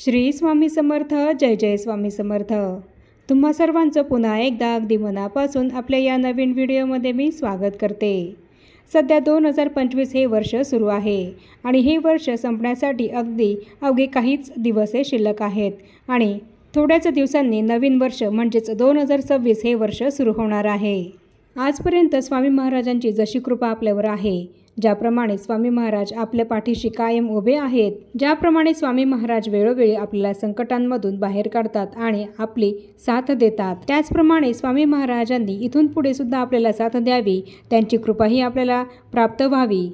श्री स्वामी समर्थ जय जय स्वामी समर्थ. तुम्हा सर्वांचं पुन्हा एकदा अगदी मनापासून आपल्या या नवीन व्हिडिओमध्ये मी स्वागत करते. सध्या दोन हजार पंचवीस हे वर्ष सुरू आहे आणि हे वर्ष संपण्यासाठी अगदी अवघे काहीच दिवस हे शिल्लक आहेत आणि थोड्याच दिवसांनी नवीन वर्ष म्हणजेच दोन हजार सव्वीस हे वर्ष सुरू होणार आहे. आजपर्यंत स्वामी महाराजांची जशी कृपा आपल्यावर आहे ज्याप्रमाणे स्वामी महाराज आपल्या पाठीशी कायम उभे आहेत ज्याप्रमाणे स्वामी महाराज वेळोवेळी आपल्याला संकटांमधून बाहेर काढतात आणि आपली साथ देतात. त्याचप्रमाणे स्वामी महाराजांनी इथून पुढे सुद्धा आपल्याला साथ द्यावी त्यांची कृपाही आपल्याला प्राप्त व्हावी.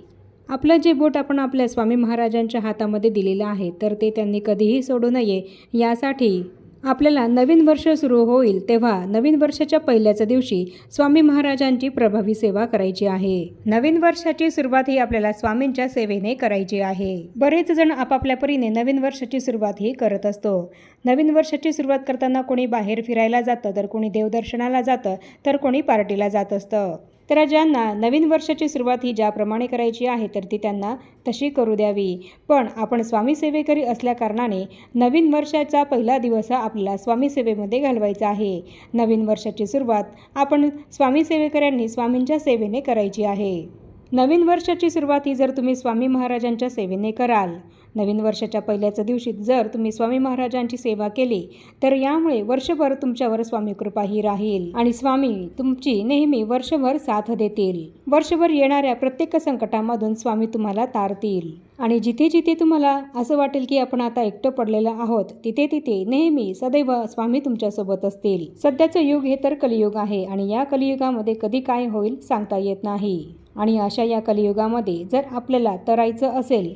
आपलं जे बोट आपण आपल्या स्वामी महाराजांच्या हातामध्ये दिलेलं आहे तर ते त्यांनी कधीही सोडू नये यासाठी आपल्याला नवीन वर्ष सुरू होईल तेव्हा नवीन वर्षाच्या पहिल्याच्या दिवशी स्वामी महाराजांची प्रभावी सेवा करायची आहे. नवीन वर्षाची सुरुवात ही आपल्याला स्वामींच्या सेवेने करायची आहे. बरेच जण आपापल्या परीने नवीन वर्षाची सुरुवात ही करत असतो. नवीन वर्षाची सुरुवात करताना कोणी बाहेर फिरायला जातं तर कोणी देवदर्शनाला जातं तर कोणी पार्टीला जात असतं. तर ज्यांना नवीन वर्षाची सुरुवात ही ज्याप्रमाणे करायची आहे तर ती त्यांना तशी करू द्यावी. पण आपण स्वामी सेवेकरी असल्याकारणाने नवीन वर्षाचा पहिला दिवस हा आपल्याला स्वामी सेवेमध्ये घालवायचा आहे. नवीन वर्षाची सुरुवात आपण स्वामी सेवेकऱ्यांनी स्वामींच्या सेवेने करायची आहे. नवीन वर्षाची सुरुवात ही जर तुम्ही स्वामी महाराजांच्या सेवेने कराल नवीन वर्षाच्या पहिल्याच दिवशी जर तुम्ही स्वामी महाराजांची सेवा केली तर यामुळे वर्षभर तुमच्यावर स्वामी कृपा ही राहील आणि स्वामी तुमची नेहमी वर्षभर साथ देतील. वर्षभर येणाऱ्या प्रत्येक संकटामधून स्वामी तुम्हाला तारतील. आणि जिथे जिथे तुम्हाला असं वाटेल की आपण आता एकटं पडलेलं आहोत तिथे तिथे नेहमी सदैव स्वामी तुमच्यासोबत असतील. सध्याचं युग हे तर कलियुग आहे आणि या कलियुगामध्ये कधी काय होईल सांगता येत नाही. आणि अशा या कलियुगामध्ये जर आपल्याला तरायचं असेल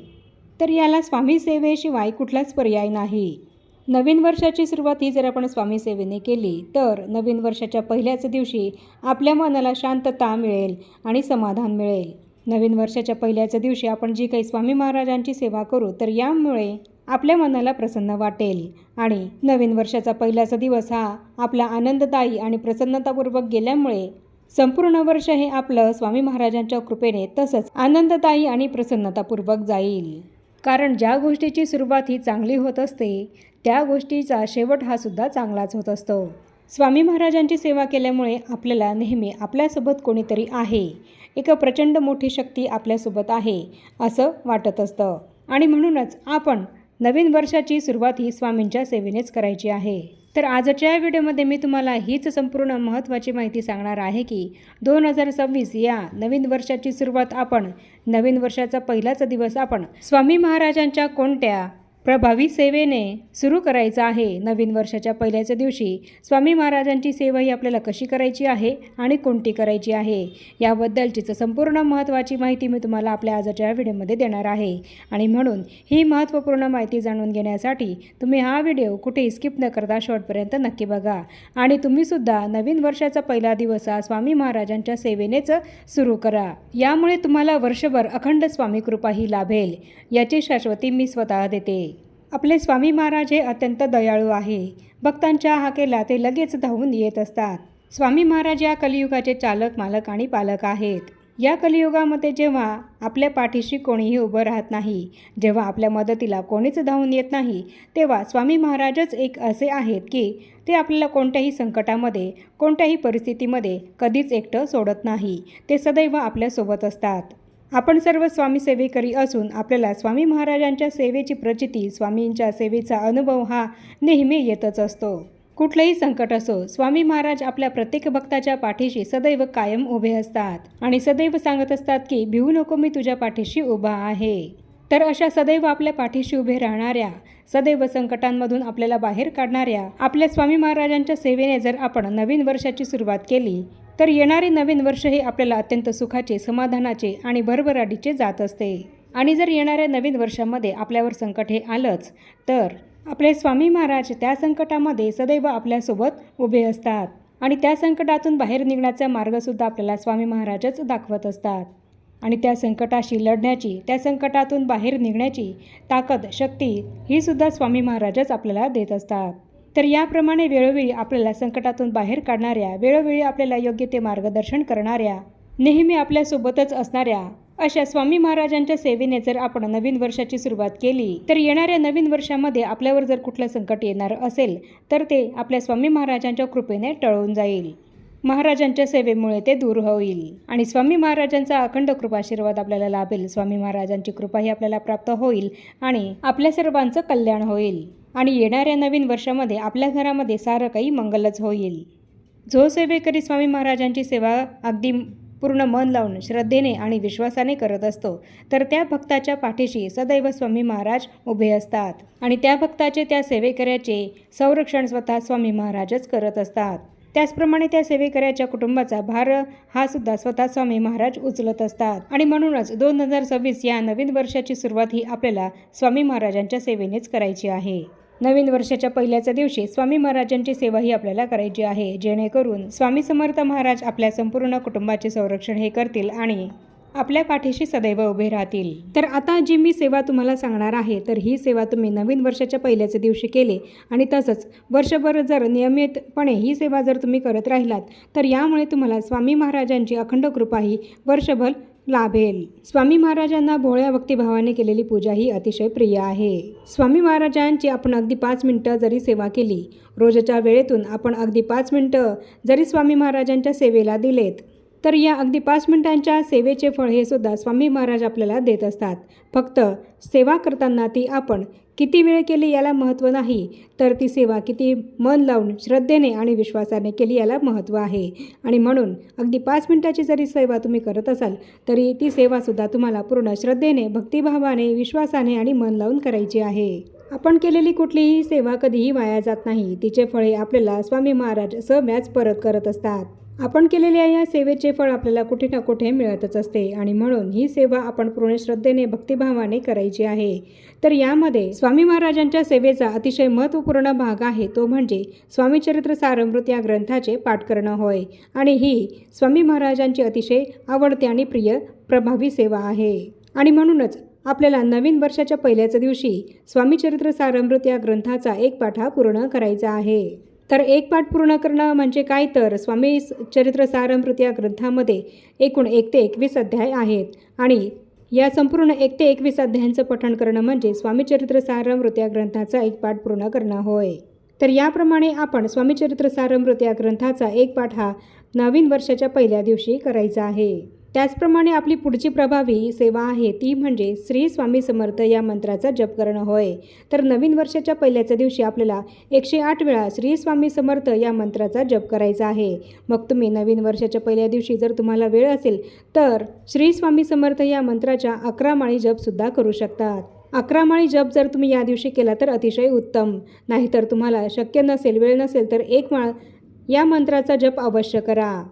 तर याला स्वामी सेवेशिवाय कुठलाच पर्याय नाही. नवीन वर्षाची सुरुवात ही जर आपण स्वामी सेवेने केली तर नवीन वर्षाच्या पहिल्याच दिवशी आपल्या मनाला शांतता मिळेल आणि समाधान मिळेल. नवीन वर्षाच्या पहिल्याच दिवशी आपण जी काही स्वामी महाराजांची सेवा करू तर यामुळे आपल्या मनाला प्रसन्न वाटेल. आणि नवीन वर्षाचा पहिलाचा दिवस हा आपला आनंददायी आणि प्रसन्नतापूर्वक गेल्यामुळे संपूर्ण वर्ष हे आपलं स्वामी महाराजांच्या कृपेने तसंच आनंददायी आणि प्रसन्नतापूर्वक जाईल. कारण ज्या गोष्टीची सुरुवात ही चांगली होत असते त्या गोष्टीचा शेवट हा सुद्धा चांगलाच होत असतो. स्वामी महाराजांची सेवा केल्यामुळे आपल्याला नेहमी आपल्यासोबत कोणीतरी आहे. एक प्रचंड मोठी शक्ती आपल्यासोबत आहे असं वाटत असतं. आणि म्हणूनच आपण नवीन वर्षाची सुरुवात ही स्वामींच्या सेवेनेच करायची आहे. तर आजच्या व्हिडिओमध्ये मी तुम्हाला हीच संपूर्ण महत्त्वाची माहिती सांगणार आहे की दोन हजार सव्वीस या नवीन वर्षाची सुरुवात आपण नवीन वर्षाचा पहिलाच दिवस आपण स्वामी महाराजांच्या कोणत्या प्रभावी सेवेने सुरू करायचं आहे. नवीन वर्षाच्या पहिल्याच्या दिवशी स्वामी महाराजांची सेवा ही आपल्याला कशी करायची आहे आणि कोणती करायची आहे याबद्दलचीच संपूर्ण महत्त्वाची माहिती मी तुम्हाला आपल्या आजच्या व्हिडिओमध्ये देणार आहे. आणि म्हणून ही महत्त्वपूर्ण माहिती जाणून घेण्यासाठी तुम्ही हा व्हिडिओ कुठेही स्किप न करता शेवटपर्यंत नक्की बघा. आणि तुम्हीसुद्धा नवीन वर्षाचा पहिला दिवस हा स्वामी महाराजांच्या सेवेनेच सुरू करा. यामुळे तुम्हाला वर्षभर अखंड स्वामी कृपा ही लाभेल. याची शाश्वती मी स्वतः देते. आपले स्वामी महाराज हे अत्यंत दयाळू आहे. भक्तांच्या हाकेला ते लगेच धावून येत असतात. स्वामी महाराज या कलियुगाचे चालक मालक आणि पालक आहेत. या कलियुगामध्ये जेव्हा आपल्या पाठीशी कोणीही उभं राहत नाही जेव्हा आपल्या मदतीला कोणीच धावून येत नाही तेव्हा स्वामी महाराजच एक असे आहेत की ते आपल्याला कोणत्याही संकटामध्ये कोणत्याही परिस्थितीमध्ये कधीच एकटं सोडत नाही. ते सदैव आपल्यासोबत असतात. आपण सर्व स्वामी सेवेकरी असून आपल्याला स्वामी महाराजांच्या सेवेची प्रचिती स्वामींच्या सेवेचा अनुभव हा नेहमी येतच असतो. कुठलंही संकट असो स्वामी महाराज आपल्या प्रत्येक भक्ताच्या पाठीशी सदैव कायम उभे असतात आणि सदैव सांगत असतात की भिवू नको मी तुझ्या पाठीशी उभा आहे. तर अशा सदैव आपल्या पाठीशी उभे राहणाऱ्या सदैव संकटांमधून आपल्याला बाहेर काढणाऱ्या आपल्या स्वामी महाराजांच्या सेवेने जर आपण नवीन वर्षाची सुरुवात केली तर येणारे नवीन वर्ष हे आपल्याला अत्यंत सुखाचे समाधानाचे आणि भरभराटीचे जात असते. आणि जर येणाऱ्या नवीन वर्षामध्ये आपल्यावर संकट हे आलंच तर आपले स्वामी महाराज त्या संकटामध्ये सदैव आपल्यासोबत उभे असतात. आणि त्या संकटातून बाहेर निघण्याचा मार्गसुद्धा आपल्याला स्वामी महाराजच दाखवत असतात. आणि त्या संकटाशी लढण्याची त्या संकटातून बाहेर निघण्याची ताकद शक्ती ही सुद्धा स्वामी महाराजच आपल्याला देत असतात. तर याप्रमाणे वेळोवेळी आपल्याला संकटातून बाहेर काढणाऱ्या वेळोवेळी आपल्याला योग्य ते मार्गदर्शन करणाऱ्या नेहमी आपल्यासोबतच असणाऱ्या अशा स्वामी महाराजांच्या सेवेने जर आपण नवीन वर्षाची सुरुवात केली तर येणाऱ्या नवीन वर्षामध्ये आपल्यावर जर कुठलं संकट येणार असेल तर ते आपल्या स्वामी महाराजांच्या कृपेने टळून जाईल. महाराजांच्या सेवेमुळे ते दूर होईल. आणि स्वामी महाराजांचा अखंड कृपाशीर्वाद आपल्याला लाभेल. स्वामी महाराजांची कृपाही आपल्याला प्राप्त होईल आणि आपल्या सर्वांचं कल्याण होईल. आणि येणाऱ्या नवीन वर्षामध्ये आपल्या घरामध्ये सारं काही मंगलच होईल. जो सेवेकरी स्वामी महाराजांची सेवा अगदी पूर्ण मन लावून श्रद्धेने आणि विश्वासाने करत असतो तर त्या भक्ताच्या पाठीशी सदैव स्वामी महाराज उभे असतात आणि त्या भक्ताचे त्या सेवेकऱ्याचे संरक्षण स्वतः स्वामी महाराजच करत असतात. त्याचप्रमाणे त्या सेवेकऱ्याच्या कुटुंबाचा भार हा सुद्धा स्वतः स्वामी महाराज उचलत असतात. आणि म्हणूनच दोन हजार सव्वीस या नवीन वर्षाची सुरुवात ही आपल्याला स्वामी महाराजांच्या सेवेनेच करायची आहे. नवीन वर्षाच्या पहिल्याच्या दिवशी स्वामी महाराजांची सेवाही आपल्याला करायची आहे. जेणेकरून स्वामी समर्थ महाराज आपल्या संपूर्ण कुटुंबाचे संरक्षण हे करतील आणि आपल्या पाठीशी सदैव उभे राहतील. तर आता जी मी सेवा तुम्हाला सांगणार आहे तर ही सेवा तुम्ही नवीन वर्षाच्या पहिल्याच दिवशी केले आणि तसंच वर्षभर जर नियमितपणे ही सेवा जर तुम्ही करत राहिलात तर यामुळे तुम्हाला स्वामी महाराजांची अखंड कृपा ही वर्षभर लाभेल. स्वामी महाराजांना भोळ्या भक्तिभावाने केलेली पूजा ही अतिशय प्रिय आहे. स्वामी महाराजांची आपण अगदी पाच मिनटं जरी सेवा केली रोजच्या वेळेतून आपण अगदी पाच मिनटं जरी स्वामी महाराजांच्या सेवेला दिलेत तर या अगदी पाच मिनिटांच्या सेवेचे फळ हे सुद्धा स्वामी महाराज आपल्याला देत असतात. फक्त सेवा करताना ती आपण किती वेळ केली याला महत्त्व नाही तर ती सेवा किती मन लावून श्रद्धेने आणि विश्वासाने केली याला महत्त्व आहे. आणि म्हणून अगदी पाच मिनिटाची जरी सेवा तुम्ही करत असाल तरी ती सेवासुद्धा तुम्हाला पूर्ण श्रद्धेने भक्तिभावाने विश्वासाने आणि मन लावून करायची आहे. आपण केलेली कुठलीही सेवा कधीही वाया जात नाही. तिचे फळे आपल्याला स्वामी महाराज सहम्याच परत करत असतात. आपण केलेल्या या सेवेचे फळ आपल्याला कुठे ना कुठे मिळतच असते आणि म्हणून ही सेवा आपण पूर्ण श्रद्धेने भक्तिभावाने करायची आहे. तर यामध्ये स्वामी महाराजांच्या सेवेचा अतिशय महत्त्वपूर्ण भाग आहे. तो म्हणजे स्वामीचरित्र सारमृत या ग्रंथाचे पाठ करणं होय. आणि ही स्वामी महाराजांची अतिशय आवडते आणि प्रिय प्रभावी सेवा आहे. आणि म्हणूनच आपल्याला नवीन वर्षाच्या पहिल्याच दिवशी स्वामीचरित्र सारमृत या ग्रंथाचा एक पाठ पूर्ण करायचा आहे. तर एक पाठ पूर्ण करणं म्हणजे काय तर स्वामी चरित्र सारमृत या ग्रंथामध्ये एकूण एक ते एकवीस अध्याय आहेत. आणि या संपूर्ण एक ते एकवीस अध्यायांचं पठण करणं म्हणजे स्वामी चरित्र सारमृत या ग्रंथाचा एक पाठ पूर्ण करणं होय. तर याप्रमाणे आपण स्वामी चरित्र सारमृत या ग्रंथाचा एक पाठ हा नवीन वर्षाच्या पहिल्या दिवशी करायचा आहे. त्याचप्रमाणे आपली पुढची प्रभावी सेवा आहे ती म्हणजे श्री स्वामी समर्थ या मंत्राचा जप करणं होय. तर नवीन वर्षाच्या पहिल्याच्या दिवशी आपल्याला एकशे आठ वेळा श्री स्वामी समर्थ या मंत्राचा जप करायचा आहे. मग तुम्ही नवीन वर्षाच्या पहिल्या दिवशी जर तुम्हाला वेळ असेल तर श्री स्वामी समर्थ या मंत्राच्या अकरा माळी जपसुद्धा करू शकतात. अकरा माळी जप जर तुम्ही या दिवशी केला तर अतिशय उत्तम. नाहीतर तुम्हाला शक्य नसेल वेळ नसेल तर एक माळ या मंत्राचा जप अवश्य करा.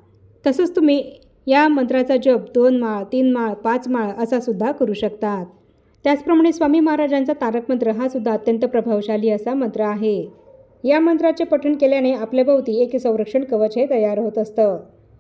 तसंच तुम्ही या मंत्राचा जप दोन माळ तीन माळ पाच माळ असा सुद्धा करू शकतात. त्याचप्रमाणे स्वामी महाराजांचा तारक मंत्र हा सुद्धा अत्यंत प्रभावशाली असा मंत्र आहे. या मंत्राचे पठण केल्याने आपल्या भोवती एक संरक्षण कवच हे तयार होत असतं.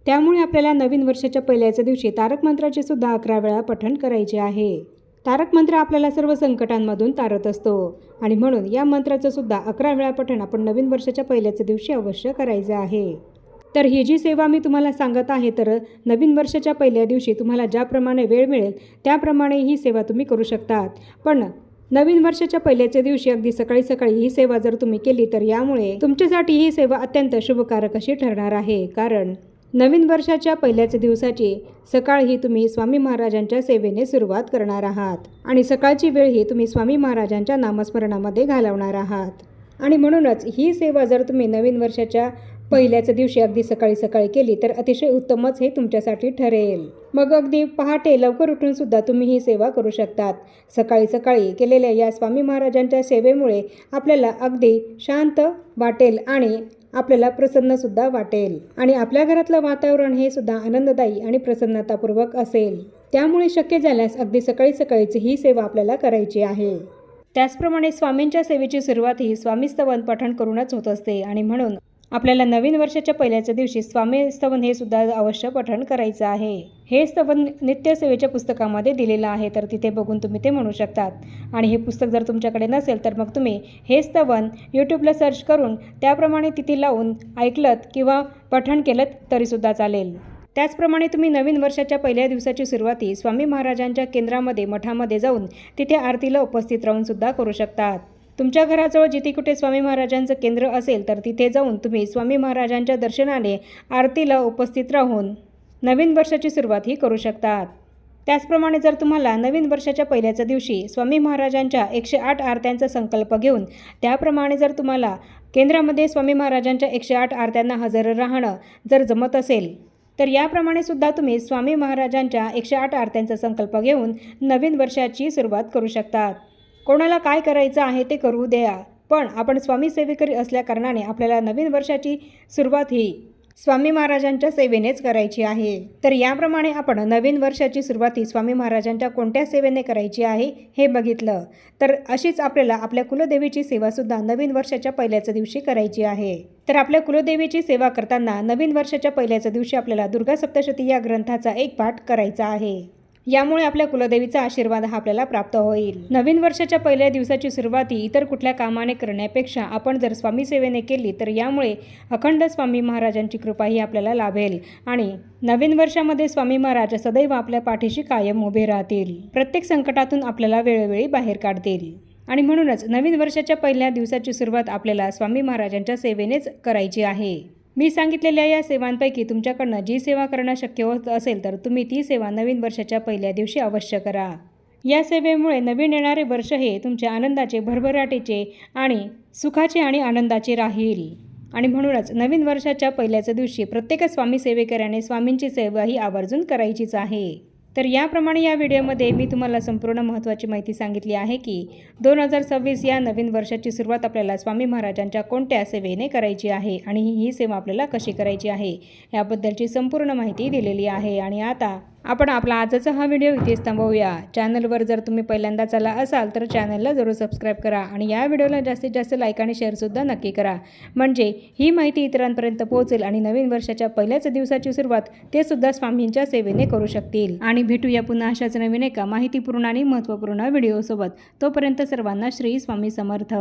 त्यामुळे आपल्याला नवीन वर्षाच्या पहिल्याच्या दिवशी तारक मंत्राचे सुद्धा अकरा वेळा पठण करायचे आहे. तारक मंत्र आपल्याला सर्व संकटांमधून तारत असतो आणि म्हणून या मंत्राचं सुद्धा अकरा वेळा पठण आपण नवीन वर्षाच्या पहिल्याच्या दिवशी अवश्य करायचं आहे. तर ही जी सेवा मी तुम्हाला सांगत आहे तर नवीन वर्षाच्या पहिल्या दिवशी तुम्हाला ज्याप्रमाणे वेळ मिळेल त्याप्रमाणे ही सेवा तुम्ही करू शकतात. पण नवीन वर्षाच्या पहिल्याच्या दिवशी अगदी सकाळी सकाळी ही सेवा जर तुम्ही केली तर यामुळे तुमच्यासाठी ही सेवा अत्यंत शुभकारक अशी ठरणार आहे. कारण नवीन वर्षाच्या पहिल्याच दिवसाची सकाळ ही तुम्ही स्वामी महाराजांच्या सेवेने सुरुवात करणार आहात आणि सकाळची वेळ ही तुम्ही स्वामी महाराजांच्या नामस्मरणामध्ये घालवणार आहात. आणि म्हणूनच ही सेवा जर तुम्ही नवीन वर्षाच्या पहिल्याच दिवशी अगदी सकाळी सकाळी केली तर अतिशय उत्तमच हे तुमच्यासाठी ठरेल. मग अगदी पहाटे लवकर उठून सुद्धा तुम्ही ही सेवा करू शकतात. सकाळी सकाळी केलेल्या या स्वामी महाराजांच्या सेवेमुळे आपल्याला अगदी शांत वाटेल आणि आपल्याला प्रसन्नसुद्धा वाटेल. आणि आपल्या घरातलं वातावरण हे सुद्धा आनंददायी आणि प्रसन्नतापूर्वक असेल. त्यामुळे शक्य झाल्यास अगदी सकाळी सकाळीच ही सेवा आपल्याला करायची आहे. त्याचप्रमाणे स्वामींच्या सेवेची सुरुवात ही स्वामीस्तवन पठण करूनच होत असते आणि म्हणून आपल्याला नवीन वर्षाच्या पहिल्याच्या दिवशी स्वामी स्तवन हे सुद्धा अवश्य पठण करायचं आहे. हे स्तवन नित्यसेवेच्या पुस्तकामध्ये दिलेलं आहे तर तिथे बघून तुम्ही ते म्हणू शकतात. आणि हे पुस्तक जर तुमच्याकडे नसेल तर मग तुम्ही हे स्तवन यूट्यूबला सर्च करून त्याप्रमाणे तिथे लावून ऐकलत किंवा पठण केलं तरीसुद्धा चालेल. त्याचप्रमाणे तुम्ही नवीन वर्षाच्या पहिल्या दिवसाची सुरुवाती स्वामी महाराजांच्या केंद्रामध्ये मठामध्ये जाऊन तिथे आरतीला उपस्थित राहूनसुद्धा करू शकतात. तुमच्या घराजवळ जिथे कुठे स्वामी महाराजांचं केंद्र असेल तर तिथे जाऊन तुम्ही स्वामी महाराजांच्या दर्शनाने आरतीला उपस्थित राहून नवीन वर्षाची सुरुवात ही करू शकतात. त्याचप्रमाणे जर तुम्हाला नवीन वर्षाच्या पहिल्याच्या दिवशी स्वामी महाराजांच्या एकशे आठ आरत्यांचा संकल्प घेऊन त्याप्रमाणे जर तुम्हाला केंद्रामध्ये स्वामी महाराजांच्या एकशे आठ आरत्यांना हजर राहणं जर जमत असेल तर याप्रमाणे सुद्धा तुम्ही स्वामी महाराजांच्या एकशे आठ आरत्यांचा संकल्प घेऊन नवीन वर्षाची सुरुवात करू शकतात. कोणाला काय करायचं आहे ते करू द्या. पण आपण स्वामी सेवेकरी असल्याकारणाने आपल्याला नवीन वर्षाची सुरुवात ही स्वामी महाराजांच्या सेवेनेच करायची आहे. तर याप्रमाणे आपण नवीन वर्षाची सुरुवाती स्वामी महाराजांच्या कोणत्या सेवेने करायची आहे हे बघितलं. तर अशीच आपल्याला आपल्या कुलदेवीची सेवासुद्धा नवीन वर्षाच्या पहिल्याच्या दिवशी करायची आहे. तर आपल्या कुलदेवीची सेवा करताना नवीन वर्षाच्या पहिल्याच्या दिवशी आपल्याला दुर्गा सप्तशती या ग्रंथाचा एक पाठ करायचा आहे. यामुळे आपल्या कुलदेवीचा आशीर्वाद हा आपल्याला प्राप्त होईल. नवीन वर्षाच्या पहिल्या दिवसाची सुरुवाती इतर कुठल्या कामाने करण्यापेक्षा आपण जर स्वामी सेवेने केली तर यामुळे अखंड स्वामी महाराजांची कृपा ही आपल्याला लाभेल आणि नवीन वर्षामध्ये स्वामी महाराज सदैव आपल्या पाठीशी कायम उभे राहतील. प्रत्येक संकटातून आपल्याला वेळोवेळी बाहेर काढतील. आणि म्हणूनच नवीन वर्षाच्या पहिल्या दिवसाची सुरुवात आपल्याला स्वामी महाराजांच्या सेवेनेच करायची आहे. मी सांगितलेल्या या सेवांपैकी तुमच्याकडनं जी सेवा करणं शक्य होत असेल तर तुम्ही ती सेवा नवीन वर्षाच्या पहिल्या दिवशी अवश्य करा. या सेवेमुळे नवीन येणारे वर्ष हे तुमच्या आनंदाचे भरभराटीचे आणि सुखाचे आणि आनंदाचे राहील. आणि म्हणूनच नवीन वर्षाच्या पहिल्याच्या दिवशी प्रत्येक स्वामी सेवेकऱ्याने स्वामींची सेवा ही आवर्जून करायचीच आहे. तर याप्रमाणे या व्हिडिओमध्ये मी तुम्हाला संपूर्ण महत्त्वाची माहिती सांगितली आहे की दोन हजार सव्वीस या नवीन वर्षाची सुरुवात आपल्याला स्वामी महाराजांच्या कोणत्या सेवेने करायची आहे आणि ही सेवा आपल्याला कशी करायची आहे याबद्दलची संपूर्ण माहिती दिलेली आहे. आणि आता आपण आपला आजचा हा व्हिडिओ इथेच थांबवूया. चॅनलवर जर तुम्ही पहिल्यांदाच आला असाल तर चॅनलला जरूर सबस्क्राईब करा आणि या व्हिडिओला जास्तीत जास्त लाईक आणि शेअरसुद्धा नक्की करा. म्हणजे ही माहिती इतरांपर्यंत पोहोचेल आणि नवीन वर्षाच्या पहिल्याच दिवसाची सुरुवात ते सुद्धा स्वामींच्या सेवेने करू शकतील. आणि भेटूया पुन्हा अशाच नवीन एका माहितीपूर्ण आणि महत्त्वपूर्ण व्हिडिओसोबत. तोपर्यंत सर्वांना श्री स्वामी समर्थ.